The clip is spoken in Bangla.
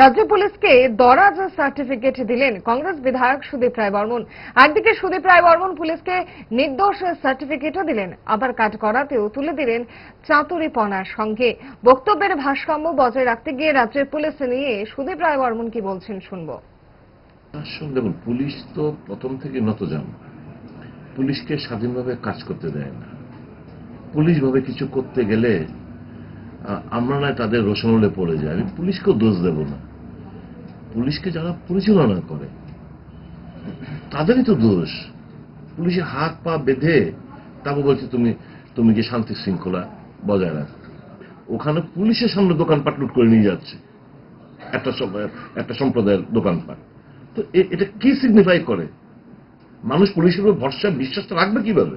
রাজ্য পুলিশকে দরাজ সার্টিফিকেট দিলেন কংগ্রেস বিধায়ক সুদীপ রায় বর্মন। একদিকে সুদীপ রায় বর্মন পুলিশকে নির্দোষ সার্টিফিকেটও দিলেন, আবার কাজ করাতেও তুলে দিলেন চাতুরিপনার সঙ্গে। বক্তব্যের ভারসাম্য বজায় রাখতে গিয়ে রাজ্যের পুলিশ নিয়ে সুদীপ রায় বর্মন কি বলছেন শুনব। দেখুন, পুলিশ তো প্রথম থেকে নতজান। পুলিশকে স্বাধীনভাবে কাজ করতে দেয় না। পুলিশ ভাবে কিছু করতে গেলে আমরা নয়, তাদের রোশনলে পড়ে যায় আমি পুলিশকেও দোষ দেব না। পুলিশকে যারা পরিচালনা করে, তাদেরই তো দোষ। পুলিশের হাত, পা বেঁধে তারপর বলছে, তুমি তুমি যে শান্তি শৃঙ্খলা বজায় রাখো। ওখানে পুলিশের সামনে দোকানপাট লুট করে নিয়ে যাচ্ছে। একটা একটা সম্প্রদায়ের দোকানপাট। তো এটা কি সিগনিফাই করে? মানুষ পুলিশের উপর ভরসা, বিশ্বাসটা রাখবে কীভাবে?